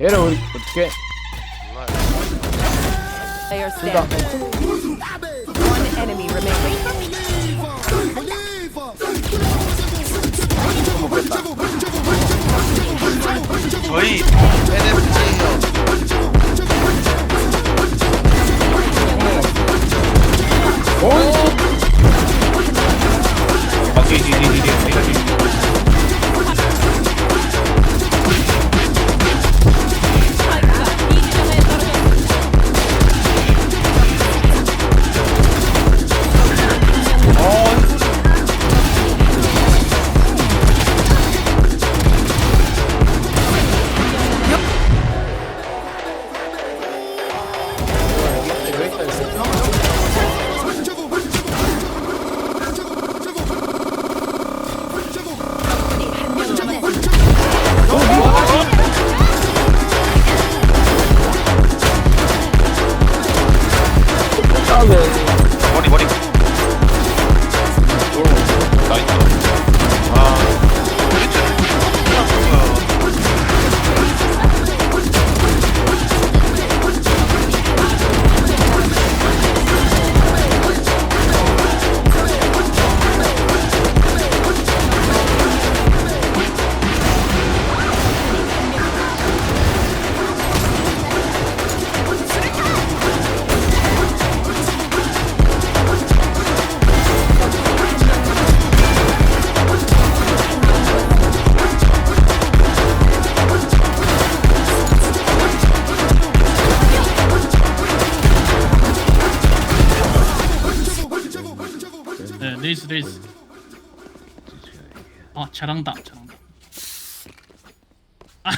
얘를 우리 어떻게 Player standing. One enemy remaining. falando. 네, 레이스 레이스. 아 잘한다 잘한다. 아,